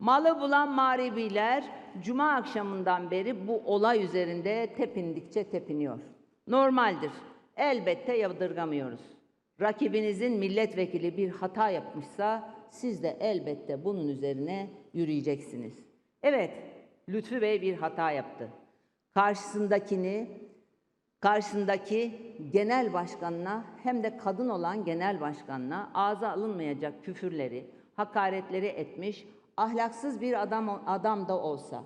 Malı bulan mağribiler cuma akşamından beri bu olay üzerinde tepindikçe tepiniyor. Normaldir. Elbette yadırgamıyoruz. Rakibinizin milletvekili bir hata yapmışsa siz de elbette bunun üzerine yürüyeceksiniz. Evet, Lütfü Bey bir hata yaptı. Karşısındakini karşısındaki genel başkanına hem de kadın olan genel başkanına ağza alınmayacak küfürleri, hakaretleri etmiş, ahlaksız bir adam adam da olsa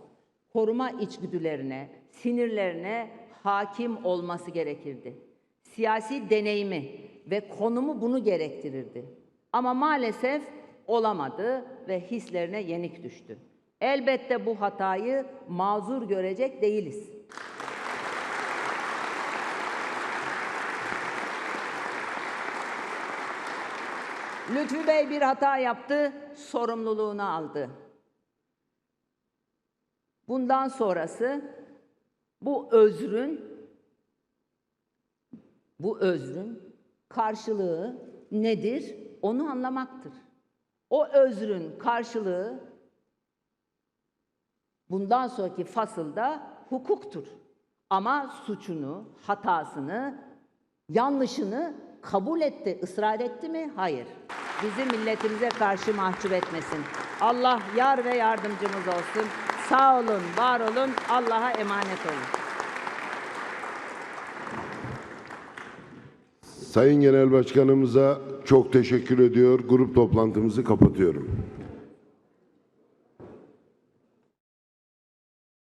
koruma içgüdülerine, sinirlerine hakim olması gerekirdi. Siyasi deneyimi ve konumu bunu gerektirirdi. Ama maalesef olamadı ve hislerine yenik düştü. Elbette bu hatayı mazur görecek değiliz. Lütfü Bey bir hata yaptı, sorumluluğunu aldı. Bundan sonrası bu özrün bu özrün karşılığı nedir? Onu anlamaktır. O özrün karşılığı bundan sonraki fasılda hukuktur. Ama suçunu, hatasını, yanlışını kabul etti, ısrar etti mi? Hayır. Bizi milletimize karşı mahcup etmesin. Allah yar ve yardımcımız olsun. Sağ olun, var olun, Allah'a emanet olun. Sayın Genel Başkanımıza çok teşekkür ediyor. Grup toplantımızı kapatıyorum.